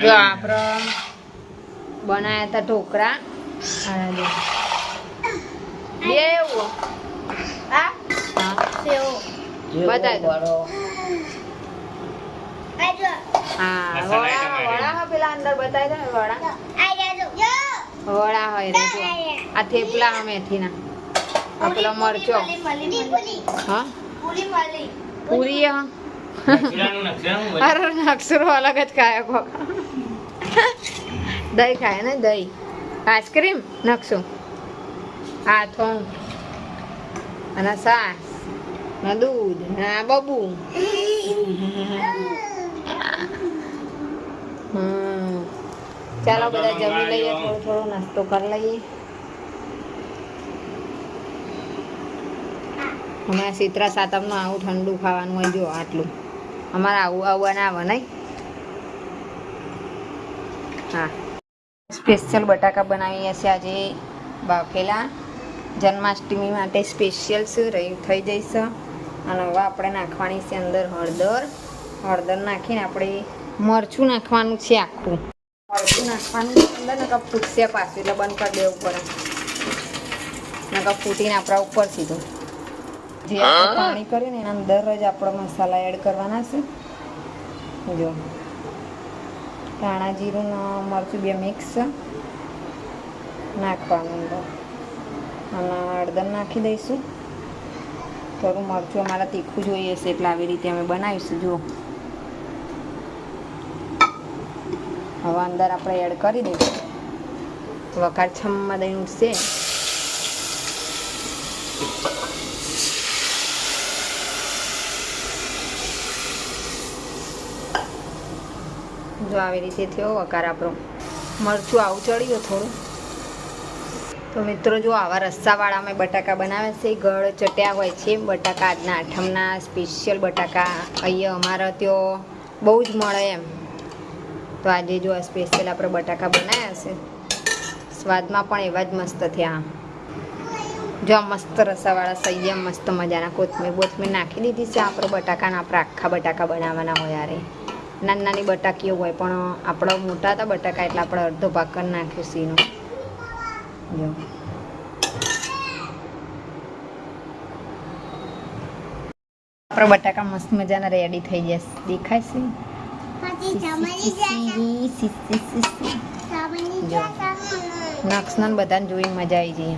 જો આપણે બનાયા હતા ઢોકળા. અને હા? વડા પેલા અંદર બતાવી દો ને વડા. વડા હોય રે આ થેપલા મેથીના પેલો મરચો. હા? પૂરી હા. અરે અક્ષરો અલગ જ ખાય કોક. દહીં ખાય ને દહીં. આઈસ્ક્રીમ નકશો હાથો અને સાસ. ને દૂધ. ને આ બબુ. ચાલો બધા જમી લઈએ થોડો થોડો નાસ્તો કરી લઈએ. હમણાં શીતળા સાતમનું આવું ઠંડુ ખાવાનું હોય જો આટલું. અમારે આવું આવું ના નહીં. હા. સ્પેશિયલ બટાકા બનાવીએ છીએ આજે બાફેલા. જન્માષ્ટમી માટે સ્પેશિયલ શું થઈ જઈશ. અને હવે આપણે નાખવાની છે અંદર હળદર. હળદર નાખીને આપણે મરચું નાખવાનું છે આખું. મરચું નાખવાનું અંદર, નકર ફૂટશે પાછું એટલે બંધ કરી દેવું પડે. નકર ફૂટીને આપણા ઉપર સીધું. જે આપણે પાણી કર્યું ને એના અંદર જ આપણો મસાલા એડ કરવાના છે. જો. ધાણા જીરું મરચું બે મિક્સ નાખવાનું અંદર. અને હળદર નાખી દઈશું. થોડું મરચું અમારે તીખું જોઈએ છે એટલે આવી રીતે અમે બનાવીશું. જુઓ હવે અંદર આપણે એડ કરી દઈશું. વઘાર છમમાં દહીં ઉઠશે જો આવી રીતે થયો વઘાર આપણો. મરચું આવું ચડ્યું થોડું. તો મિત્રો જો આવા રસ્સાવાળા અમે બટાકા બનાવે છે, ગળ ચટ્યા હોય છે, બટાકા આજના આઠમના સ્પેશિયલ બટાકા. અહીંયા અમારા ત્યાં બહુ જ મળે એમ. તો આજે જો આ સ્પેશિયલ આપણે બટાકા બનાવ્યા છે. સ્વાદમાં પણ એવા જ મસ્ત થયા. જો આ મસ્ત રસાવાળા સૈયમ, મસ્ત મજાના કોથમીર બોથમીર નાખી દીધી છે. આપણે બટાકાના આપણે આખા બટાકા બનાવવાના હોય યારે નાની નાની બટાકીઓ હોય પણ આપણા મોટા હતા બટાકા એટલે આપણે અડધો ભાગ કરી નાખ્યો સીનો. જો. આપણા બટાકા મસ્ત મજાના રેડી થઈ જશે દેખાય છે? નક્ષ બધાને જોઈ મજા આવી જઈએ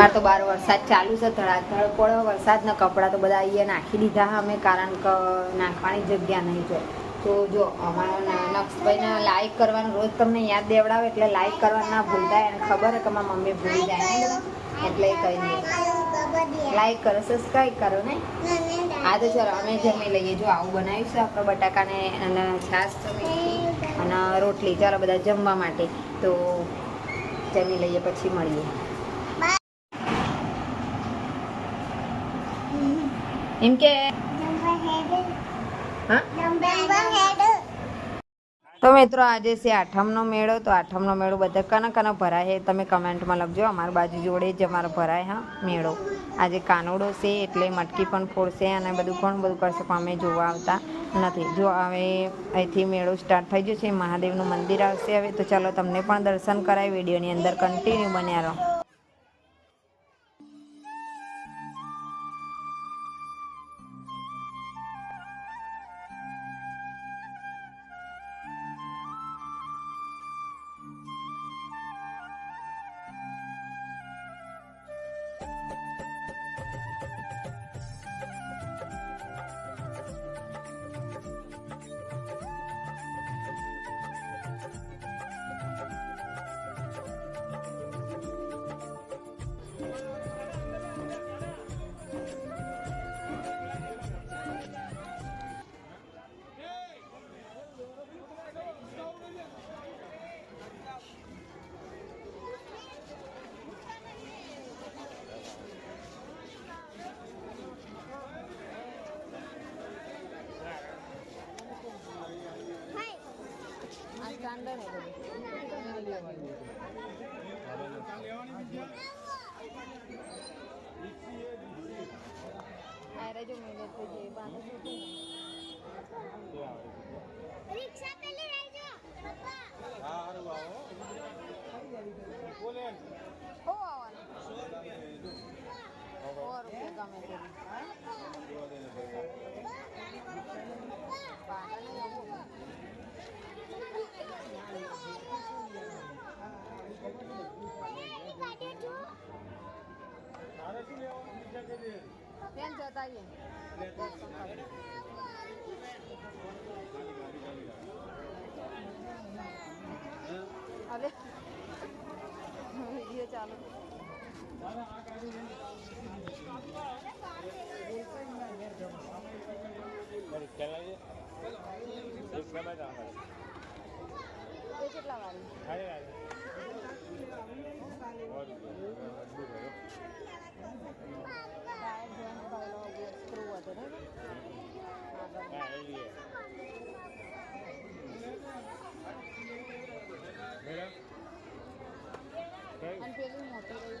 અમારે તો બાર વરસાદ ચાલુ છે, ધડાધડ પડ્યો વરસાદના કપડાં તો બધા અહીંયા નાખી દીધા અમે, કારણ કે નાખવાની જગ્યા નહીં જો તો જો અમારા નક્ષભાઈને લાઈક કરવાનું રોજ તમને યાદ દેવડાવે એટલે લાઈક કરવાનું ના ભૂલતા, એને ખબર કે મારા મમ્મી ભૂલી જાય એટલે કહી દે લાઈક કરો સબસ્ક્રાઈબ કરો ને. આ તો ચાલો, અમે જમી લઈએ. જો આવું બનાવીશું આપણે બટાકાને અને છાશ અને રોટલી. ચાલો બધા જમવા માટે. તો જમી લઈએ, પછી મળીએ. એમ કે તો મિત્રો આજે છે આઠમનો મેળો, તો આઠમનો મેળો બધા કના કના ભરાય છે? તમે કમેન્ટમાં લખજો. અમારી બાજુ જોડે જ અમારો ભરાય, હા, મેળો. આજે કાનોડો છે, એટલે મટકી પણ ફોડશે અને બધું પણ બધું કરશે, પણ અમે જોવા આવતા નથી. જો હવે અહીંથી મેળો સ્ટાર્ટ થઈ ગયો છે, મહાદેવનું મંદિર આવશે હવે, તો ચાલો તમને પણ દર્શન કરાય, વિડીયોની અંદર કન્ટિન્યુ બન્યા રહો. Oh, ત્યાં જતા આવીએ અરે વિડીયો ચાલુ ચલાવીએ રિક્ષા માં જવા એ કેટલા વાળી હારે હારે મજબૂત હોય ટાયર જોઈને પહેલો સ્ક્રૂ હતો ને આગળ હા. એ લઈએ મેડમ કઈ અને પેલી મોટી રહી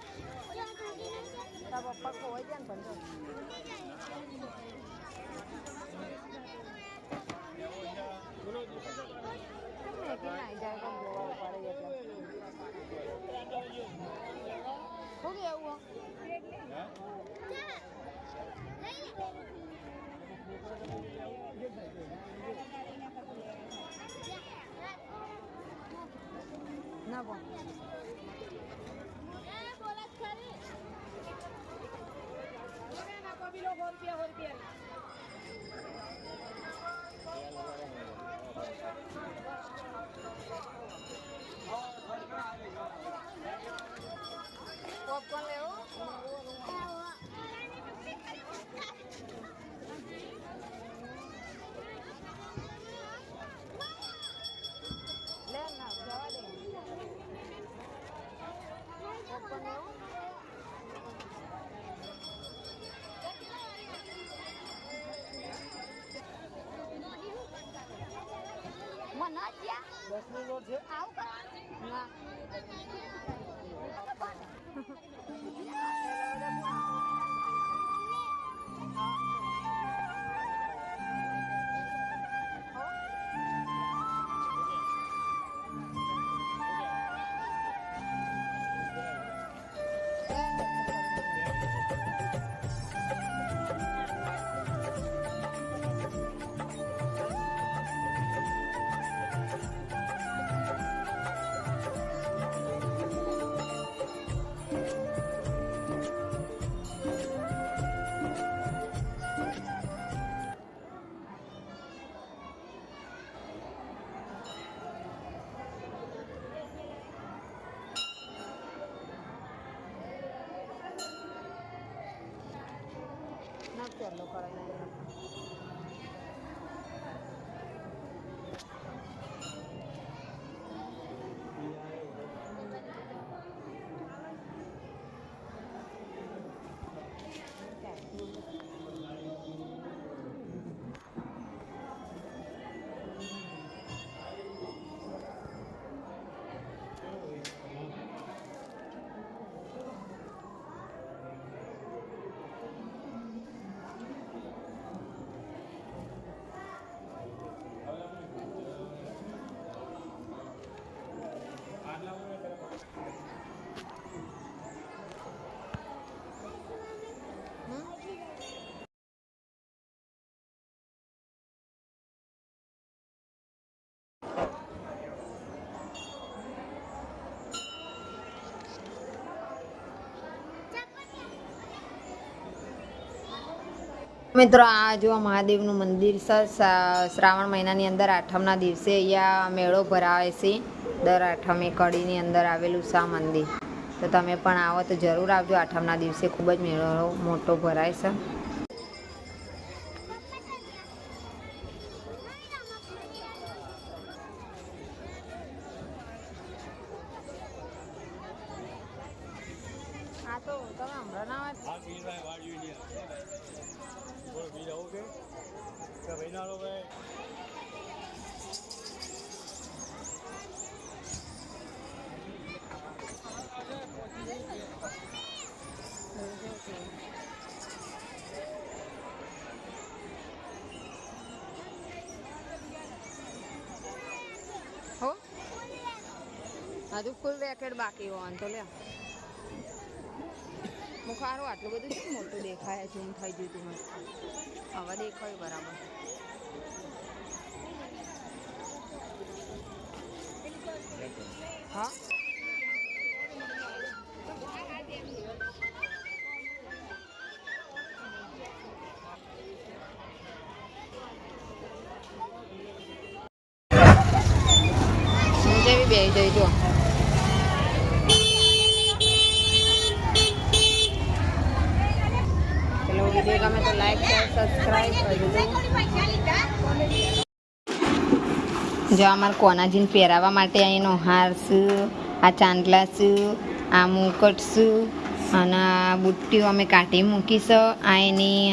નથી તારા પપ્પા ખોવાઈ જાય ને પણ જો બોલો મેં કે નાઈ જાય તો ગોવા ઉપાડે એટલે શું કેવું હા ના પણ પોપકોર્ન લેવું લે ના જવા દે પોપકોર્ન લેવું મને ત્યાં દસની નોટ છે. આવું મિત્રો, આ જો મહાદેવનું મંદિર છે શ્રાવણ મહિનાની અંદર આઠમના દિવસે અહીંયા મેળો ભરાય છે. દર આઠમે કડીની અંદર આવેલું છે મંદિર. તો તમે પણ આવો તો જરૂર આવજો. આઠમના દિવસે ખૂબ જ મેળો મોટો ભરાય છે હા તો તમે હમણાં ના વાત આ પીરભાઈ વાળ્યું નહીં બોલો બીજા આવું કે કે ભાઈ ના ભાઈ હો હજુ ફૂલ રેકેટ બાકી હોવાનું તો લે મુખારું આટલું બધું શું મોટું દેખાય? ઝૂમ થઈ ગયું મસ્ત. હવે દેખાયું બરાબર. હું? જેવી બે જઈ જો ચલો વીડિયો ગમે તો લાઈક શેર જો અમારે કોનાજીને પહેરાવવા માટે અહીંનો હાર છું, આ ચાંદલા છે, આ મુકટ છું, અને આ બુટ્ટીઓ અમે કાઢી મૂકીશ આ એની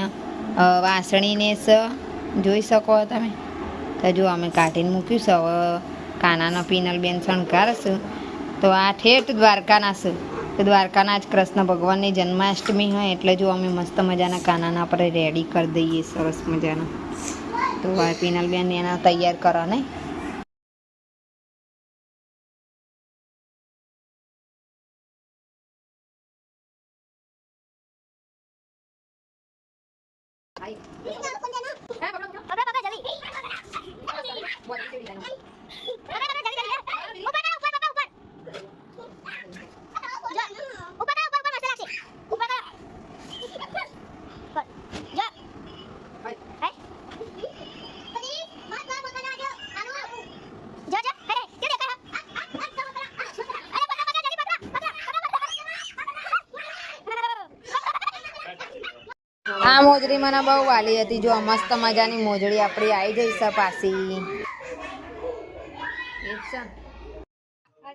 વાસણીને છે. જોઈ શકો તમે? તો જો અમે કાઢીને મૂક્યું છે, હવે કાનાનો પિનલ બેન શણગાર તો આ ઠેઠ દ્વારકાના છે. તો દ્વારકાના જ કૃષ્ણ ભગવાનની જન્માષ્ટમી હોય એટલે જો અમે મસ્ત મજાના કાનાના આપણે રેડી કરી દઈએ, સરસ મજાના. તો આ પિનલ બેન એના તૈયાર કરો ને મોજડી મને બહુ વાલી હતી. જો મસ્ત મજાની મોજડી આપણી આવી જઈ છે પાછી.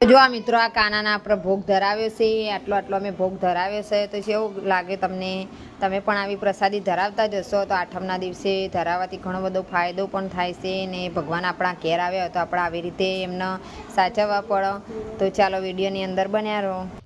જો આ મિત્રો આ કાનાના આપણે ભોગ ધરાવ્યો છે. આટલો આટલો અમે ભોગ ધરાવ્યો છે. તો કેવું લાગે તમને, તમે પણ આવી પ્રસાદી ધરાવતા જશો તો આઠમના દિવસે ધરાવવાથી ઘણો બધો ફાયદો પણ થાય છે ને ભગવાન આપણા ઘેર આવ્યા તો આપણે આવી રીતે એમને સાચવવા પડો. તો ચાલો વિડીયોની અંદર બન્યા રહો.